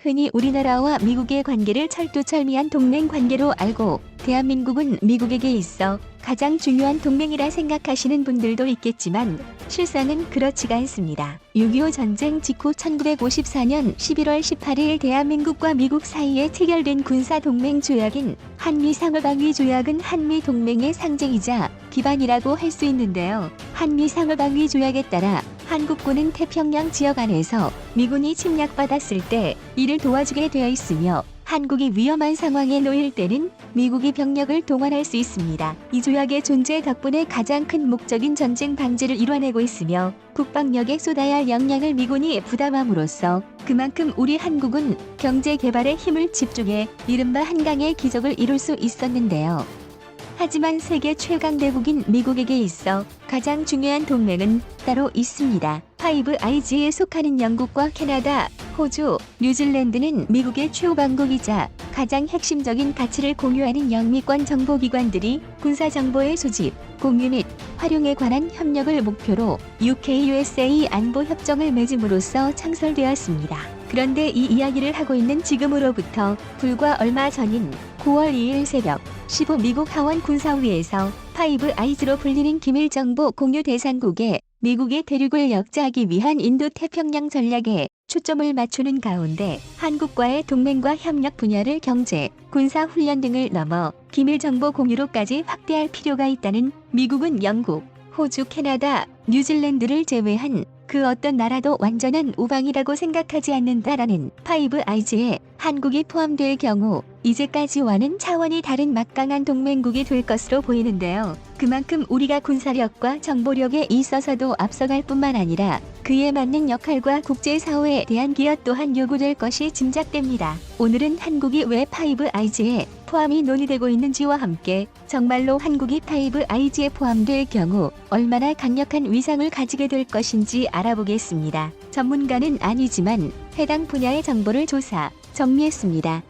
흔히 우리나라와 미국의 관계를 철두철미한 동맹 관계로 알고 대한민국은 미국에게 있어 가장 중요한 동맹이라 생각하시는 분들도 있겠지만 실상은 그렇지가 않습니다. 6.25 전쟁 직후 1954년 11월 18일 대한민국과 미국 사이에 체결된 군사동맹 조약인 한미상호방위 조약은 한미 동맹의 상징이자 기반이라고 할 수 있는데요. 한미상호방위 조약에 따라 한국군은 태평양 지역 안에서 미군이 침략받았을 때 이를 도와주게 되어 있으며 한국이 위험한 상황에 놓일 때는 미국이 병력을 동원할 수 있습니다. 이 조약의 존재 덕분에 가장 큰 목적인 전쟁 방지를 이뤄내고 있으며 국방력에 쏟아야 할 역량을 미군이 부담함으로써 그만큼 우리 한국은 경제 개발에 힘을 집중해 이른바 한강의 기적을 이룰 수 있었는데요. 하지만 세계 최강 대국인 미국에게 있어 가장 중요한 동맹은 따로 있습니다. 파이브 아이즈에 속하는 영국과 캐나다, 호주, 뉴질랜드는 미국의 최후방국이자 가장 핵심적인 가치를 공유하는 영미권 정보기관들이 군사정보의 수집, 공유 및 활용에 관한 협력을 목표로 UK-USA 안보협정을 맺음으로써 창설되었습니다. 그런데 이 이야기를 하고 있는 지금으로부터 불과 얼마 전인 9월 2일 새벽 15 미국 하원 군사위에서 파이브 아이즈로 불리는 기밀 정보 공유 대상국에 미국의 대륙을 역자하기 위한 인도 태평양 전략에 초점을 맞추는 가운데 한국과의 동맹과 협력 분야를 경제, 군사 훈련 등을 넘어 기밀 정보 공유로까지 확대할 필요가 있다는 미국은 영국, 호주, 캐나다, 뉴질랜드를 제외한 그 어떤 나라도 완전한 우방이라고 생각하지 않는다라는 파이브 아이즈에 한국이 포함될 경우 이제까지와는 차원이 다른 막강한 동맹국이 될 것으로 보이는데요. 그만큼 우리가 군사력과 정보력에 있어서도 앞서갈 뿐만 아니라 그에 맞는 역할과 국제사회에 대한 기여 또한 요구될 것이 짐작됩니다. 오늘은 한국이 왜 파이브 아이즈에 포함이 논의되고 있는지와 함께 정말로 한국이 파이브 아이즈에 포함될 경우 얼마나 강력한 위상을 가지게 될 것인지 알아보겠습니다. 전문가는 아니지만 해당 분야의 정보를 조사, 정리했습니다.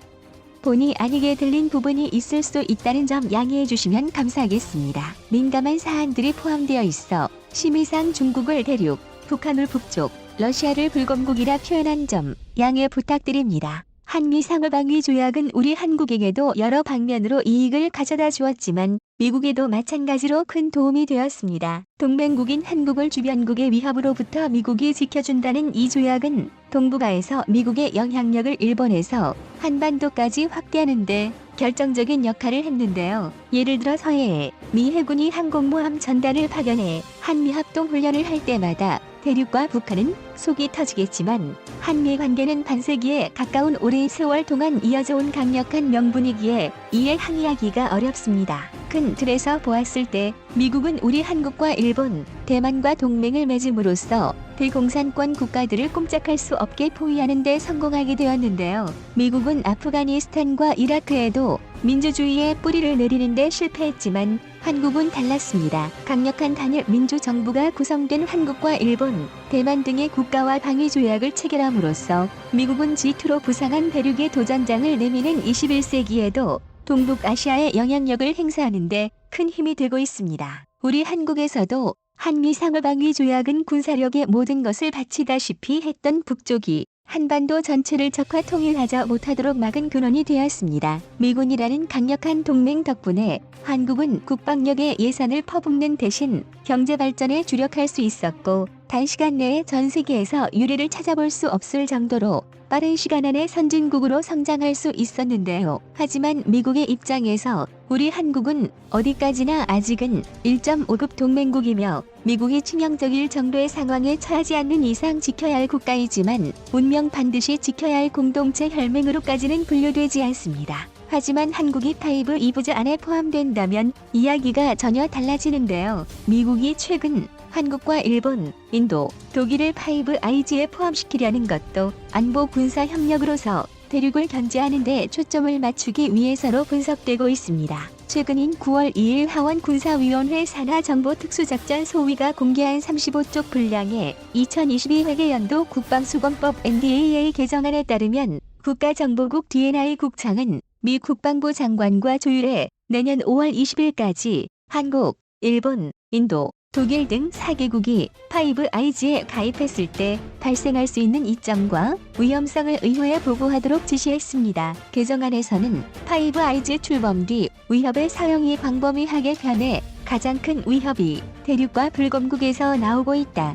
본의 아니게 들린 부분이 있을 수 있다는 점 양해해 주시면 감사하겠습니다. 민감한 사안들이 포함되어 있어 심의상 중국을 대륙, 북한을 북쪽, 러시아를 불검국이라 표현한 점 양해 부탁드립니다. 한미 상호방위 조약은 우리 한국에게도 여러 방면으로 이익을 가져다 주었지만 미국에도 마찬가지로 큰 도움이 되었습니다. 동맹국인 한국을 주변국의 위협으로부터 미국이 지켜준다는 이 조약은 동북아에서 미국의 영향력을 일본에서 한반도까지 확대하는데 결정적인 역할을 했는데요. 예를 들어 서해에 미 해군이 항공모함 전단을 파견해 한미 합동 훈련을 할 때마다 대륙과 북한은 속이 터지겠지만 한미 관계는 반세기에 가까운 오랜 세월 동안 이어져 온 강력한 명분이기에 이에 항의하기가 어렵습니다. 큰 틀에서 보았을 때 미국은 우리 한국과 일본, 대만과 동맹을 맺음으로써 대공산권 국가들을 꼼짝할 수 없게 포위하는 데 성공하게 되었는데요. 미국은 아프가니스탄과 이라크에도 민주주의의 뿌리를 내리는 데 실패했지만 한국은 달랐습니다. 강력한 단일 민주 정부가 구성된 한국과 일본, 대만 등의 국가와 방위 조약을 체결함으로써 미국은 G2로 부상한 대륙의 도전장을 내미는 21세기에도 동북아시아의 영향력을 행사하는데 큰 힘이 되고 있습니다. 우리 한국에서도 한미 상호방위 조약은 군사력의 모든 것을 바치다시피 했던 북쪽이 한반도 전체를 적화 통일하자 못하도록 막은 근원이 되었습니다. 미군이라는 강력한 동맹 덕분에 한국은 국방력의 예산을 퍼붓는 대신 경제 발전에 주력할 수 있었고 단시간 내에 전 세계에서 유례를 찾아볼 수 없을 정도로 빠른 시간 안에 선진국으로 성장할 수 있었는데요. 하지만 미국의 입장에서 우리 한국은 어디까지나 아직은 1.5급 동맹국이며 미국이 치명적일 정도의 상황에 처하지 않는 이상 지켜야 할 국가이지만 운명 반드시 지켜야 할 공동체 혈맹으로까지는 분류되지 않습니다. 하지만 한국이 파이브 이부즈 안에 포함된다면 이야기가 전혀 달라지는데요. 미국이 최근 한국과 일본, 인도, 독일을 파이브 아이즈에 포함시키려는 것도 안보 군사 협력으로서 대륙을 견제하는 데 초점을 맞추기 위해서로 분석되고 있습니다. 최근인 9월 2일 하원 군사위원회 산하 정보 특수작전 소위가 공개한 35쪽 분량의 2022 회계연도 국방수권법 NDAA 개정안에 따르면 국가정보국 DNI 국장은 미 국방부 장관과 조율해 내년 5월 20일까지 한국, 일본, 인도, 독일 등 4개국이 파이브 아이즈에 가입했을 때 발생할 수 있는 이점과 위험성을 의회에 보고하도록 지시했습니다. 개정안에서는 파이브 아이즈 출범 뒤 위협의 사용이 광범위하게 변해 가장 큰 위협이 대륙과 불검국에서 나오고 있다.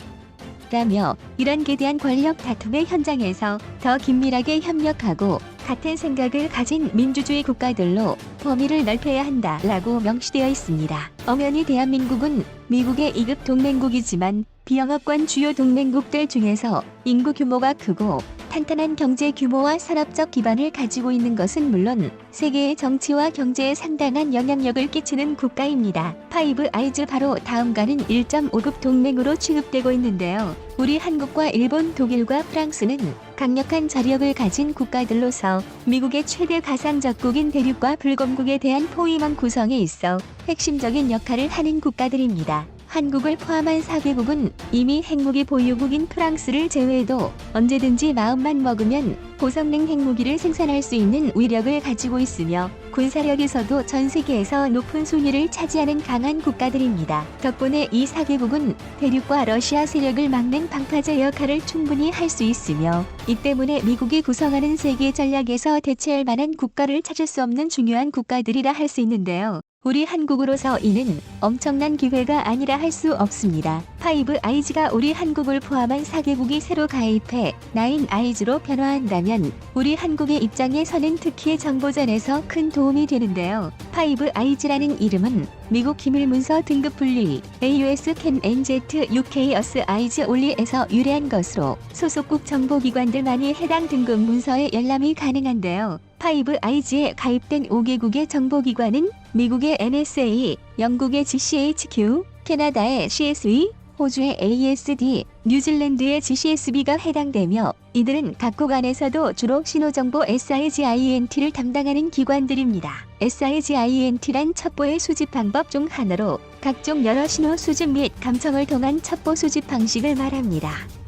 라며 이란에 대한 권력 다툼의 현장에서 더 긴밀하게 협력하고 같은 생각을 가진 민주주의 국가들로 범위를 넓혀야 한다라고 명시되어 있습니다. 엄연히 대한민국은 미국의 2급 동맹국이지만 비영업권 주요 동맹국들 중에서 인구 규모가 크고 탄탄한 경제 규모와 산업적 기반을 가지고 있는 것은 물론 세계의 정치와 경제에 상당한 영향력을 끼치는 국가입니다. 파이브 아이즈 바로 다음가는 1.5급 동맹으로 취급되고 있는데요. 우리 한국과 일본, 독일과 프랑스는 강력한 자력을 가진 국가들로서 미국의 최대 가상적국인 대륙과 불검국에 대한 포위망 구성에 있어 핵심적인 역할을 하는 국가들입니다. 한국을 포함한 4개국은 이미 핵무기 보유국인 프랑스를 제외해도 언제든지 마음만 먹으면 고성능 핵무기를 생산할 수 있는 위력을 가지고 있으며 군사력에서도 전 세계에서 높은 순위를 차지하는 강한 국가들입니다. 덕분에 이 4개국은 대륙과 러시아 세력을 막는 방파제 역할을 충분히 할 수 있으며 이 때문에 미국이 구성하는 세계 전략에서 대체할 만한 국가를 찾을 수 없는 중요한 국가들이라 할 수 있는데요. 우리 한국으로서 이는 엄청난 기회가 아니라 할 수 없습니다. 파이브 아이즈가 우리 한국을 포함한 4개국이 새로 가입해 나인 아이즈로 변화한다면 우리 한국의 입장에서는 특히 정보전에서 큰 도움이 되는데요. 파이브 아이즈라는 이름은 미국 기밀 문서 등급 분리 AUS 캠 NZ UKS 아이즈 올리에서 유래한 것으로 소속국 정보기관들만이 해당 등급 문서에 열람이 가능한데요. 파이브 아이즈에 가입된 5개국의 정보기관은 미국의 NSA, 영국의 GCHQ, 캐나다의 CSE, 호주의 ASD, 뉴질랜드의 GCSB가 해당되며 이들은 각국 안에서도 주로 신호정보 SIGINT를 담당하는 기관들입니다. SIGINT란 첩보의 수집 방법 중 하나로 각종 여러 신호 수집 및 감청을 통한 첩보 수집 방식을 말합니다.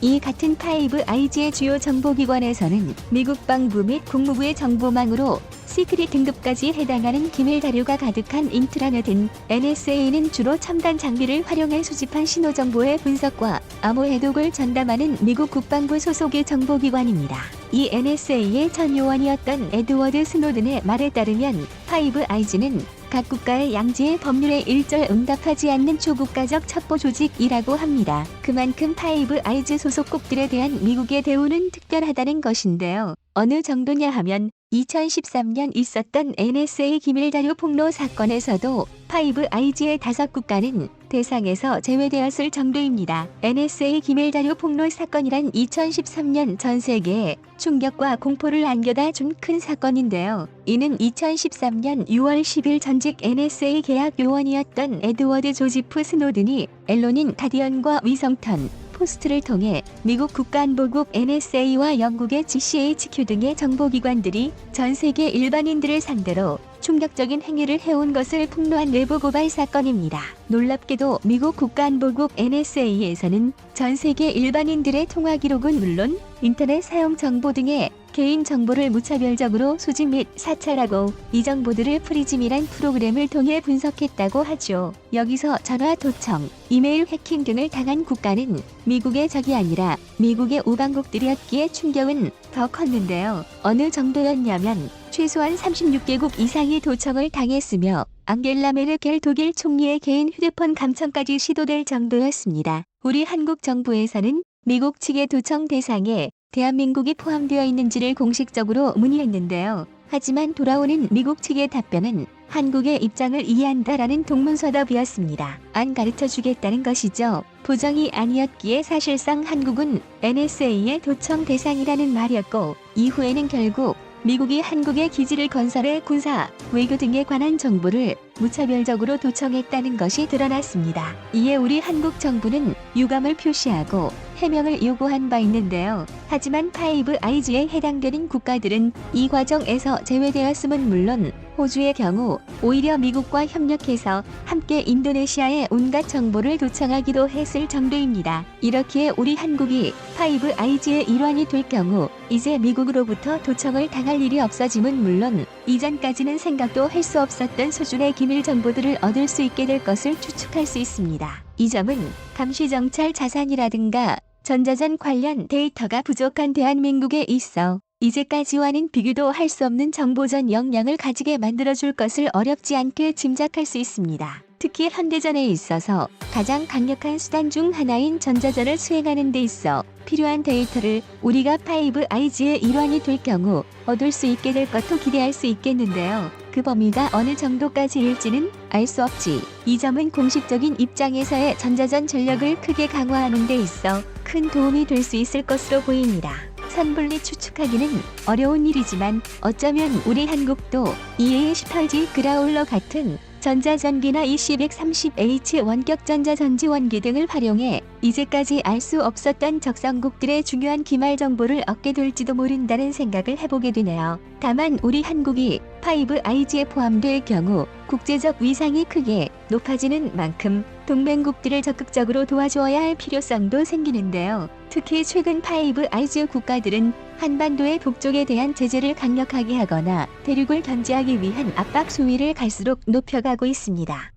이 같은 파이브 아이즈의 주요 정보기관에서는 미국 방부 및 국무부의 정보망으로 시크릿 등급까지 해당하는 기밀 자료가 가득한 인트라넷은 NSA는 주로 첨단 장비를 활용해 수집한 신호 정보의 분석과 암호 해독을 전담하는 미국 국방부 소속의 정보기관입니다. 이 NSA의 전 요원이었던 에드워드 스노든의 말에 따르면 파이브 아이즈는 각 국가의 양지의 법률에 일절 응답하지 않는 초국가적 첩보 조직이라고 합니다. 그만큼 파이브 아이즈 소속국들에 대한 미국의 대우는 특별하다는 것인데요. 어느 정도냐 하면 2013년 있었던 NSA 기밀자료 폭로 사건에서도 파이브 아이즈의 다섯 국가는 대상에서 제외되었을 정도입니다. NSA 기밀자료 폭로 사건이란 2013년 전 세계에 충격과 공포를 안겨다 준 큰 사건인데요. 이는 2013년 6월 10일 전직 NSA 계약 요원이었던 에드워드 조지프 스노든이 엘로닌 가디언과 위성턴, 포스트를 통해 미국 국가안보국 NSA와 영국의 GCHQ 등의 정보기관들이 전 세계 일반인들을 상대로 충격적인 행위를 해온 것을 폭로한 내부 고발 사건입니다. 놀랍게도 미국 국가안보국 NSA에서는 전 세계 일반인들의 통화 기록은 물론 인터넷 사용 정보 등의 개인 정보를 무차별적으로 수집 및 사찰하고 이 정보들을 프리즘이란 프로그램을 통해 분석했다고 하죠. 여기서 전화 도청, 이메일 해킹 등을 당한 국가는 미국의 적이 아니라 미국의 우방국들이었기에 충격은 더 컸는데요. 어느 정도였냐면 최소한 36개국 이상이 도청을 당했으며 앙겔라 메르켈 독일 총리의 개인 휴대폰 감청까지 시도될 정도였습니다. 우리 한국 정부에서는 미국 측의 도청 대상에 대한민국이 포함되어 있는지를 공식적으로 문의했는데요. 하지만 돌아오는 미국 측의 답변은 한국의 입장을 이해한다라는 동문서답이었습니다. 안 가르쳐 주겠다는 것이죠. 부정이 아니었기에 사실상 한국은 NSA의 도청 대상이라는 말이었고 이후에는 결국 미국이 한국의 기지를 건설해 군사, 외교 등에 관한 정보를 무차별적으로 도청했다는 것이 드러났습니다. 이에 우리 한국 정부는 유감을 표시하고 해명을 요구한 바 있는데요. 하지만 파이브 아이즈에 해당되는 국가들은 이 과정에서 제외되었음은 물론 호주의 경우 오히려 미국과 협력해서 함께 인도네시아의 온갖 정보를 도청하기도 했을 정도입니다. 이렇기에 우리 한국이 5IG의 일환이 될 경우 이제 미국으로부터 도청을 당할 일이 없어짐은 물론 이전까지는 생각도 할 수 없었던 수준의 기밀 정보들을 얻을 수 있게 될 것을 추측할 수 있습니다. 이 점은 감시정찰 자산이라든가 전자전 관련 데이터가 부족한 대한민국에 있어 이제까지와는 비교도 할 수 없는 정보전 역량을 가지게 만들어줄 것을 어렵지 않게 짐작할 수 있습니다. 특히 현대전에 있어서 가장 강력한 수단 중 하나인 전자전을 수행하는 데 있어 필요한 데이터를 우리가 5IG의 일환이 될 경우 얻을 수 있게 될 것도 기대할 수 있겠는데요. 그 범위가 어느 정도까지일지는 알 수 없지. 이 점은 공식적인 입장에서의 전자전 전력을 크게 강화하는 데 있어 큰 도움이 될 수 있을 것으로 보입니다. 선불리 추측하기는 어려운 일이지만 어쩌면 우리 한국도 EA18G 그라울러 같은 전자전기나 EC130H 원격 전자전지 원기 등을 활용해 이제까지 알 수 없었던 적성국들의 중요한 기말 정보를 얻게 될지도 모른다는 생각을 해보게 되네요. 다만 우리 한국이 5IG에 포함될 경우 국제적 위상이 크게 높아지는 만큼 동맹국들을 적극적으로 도와주어야 할 필요성도 생기는데요. 특히 최근 5IG 국가들은 한반도의 북쪽에 대한 제재를 강력하게 하거나 대륙을 견제하기 위한 압박 수위를 갈수록 높여가고 있습니다.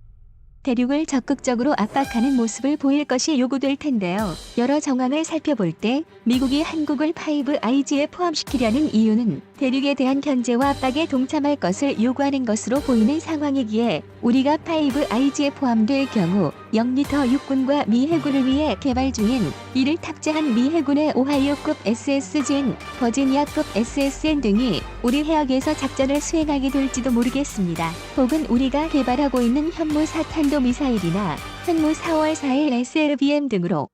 대륙을 적극적으로 압박하는 모습을 보일 것이 요구될 텐데요. 여러 정황을 살펴볼 때 미국이 한국을 5IG에 포함시키려는 이유는 대륙에 대한 견제와 압박에 동참할 것을 요구하는 것으로 보이는 상황이기에 우리가 5IG에 포함될 경우 0리터 육군과 미 해군을 위해 개발 중인 이를 탑재한 미 해군의 오하이오급 SSGN, 버지니아급 SSN 등이 우리 해역에서 작전을 수행하게 될지도 모르겠습니다. 혹은 우리가 개발하고 있는 현무 사탄도 미사일이나 현무 4월 4일 SLBM 등으로